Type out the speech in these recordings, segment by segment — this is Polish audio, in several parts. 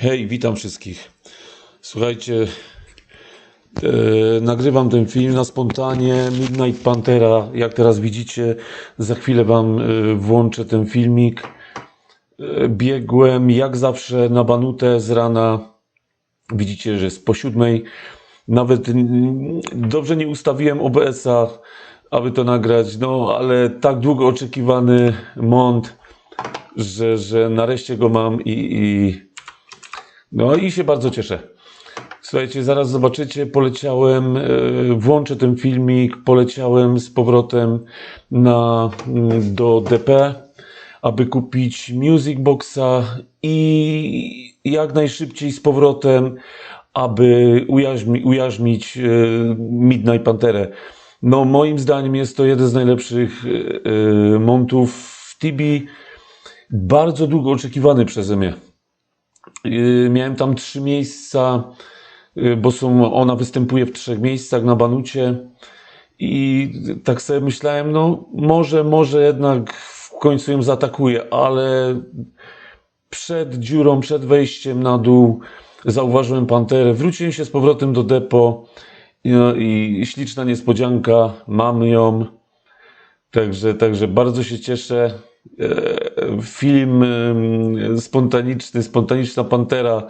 Hej, witam wszystkich. Słuchajcie, e, nagrywam ten film na spontanie. Midnight Panthera, jak teraz widzicie, za chwilę Wam e, włączę ten filmik. E, biegłem jak zawsze na Banutę z rana. Widzicie, że jest po siódmej. Nawet dobrze nie ustawiłem OBS-a, aby to nagrać, no ale tak długo oczekiwany mont, że, że nareszcie go mam i, i no i się bardzo cieszę. Słuchajcie, zaraz zobaczycie, poleciałem, e, włączę ten filmik, poleciałem z powrotem na, mm, do DP, aby kupić Music Boxa i jak najszybciej z powrotem, aby ujarzmi, ujarzmić e, Midnight Pantherę. No moim zdaniem jest to jeden z najlepszych e, montów w Tibi, bardzo długo oczekiwany przeze mnie. Yy, Miałem tam trzy miejsca, yy, bo są, ona występuje w trzech miejscach na Banucie i tak sobie myślałem, no może, może jednak w końcu ją zaatakuję, ale przed dziurą, przed wejściem na dół zauważyłem Panterę, wróciłem się z powrotem do depo no, i śliczna niespodzianka, mamy ją. Także, także bardzo się cieszę. Film spontaniczny, spontaniczna pantera.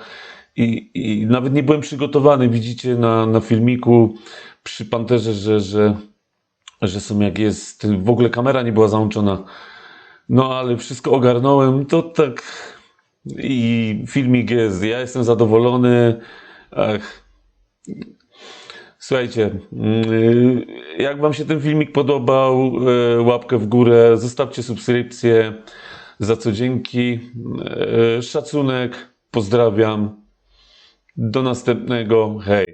I, I nawet nie byłem przygotowany. Widzicie na, na filmiku przy panterze, że, że, że są jak jest. W ogóle kamera nie była załączona. No ale wszystko ogarnąłem. To tak. I filmik jest. Ja jestem zadowolony. Ach, Słuchajcie, mm, jak Wam się ten filmik podobał, e, łapkę w górę, zostawcie subskrypcję, za co dzięki. E, Szacunek, pozdrawiam. Do następnego, hej.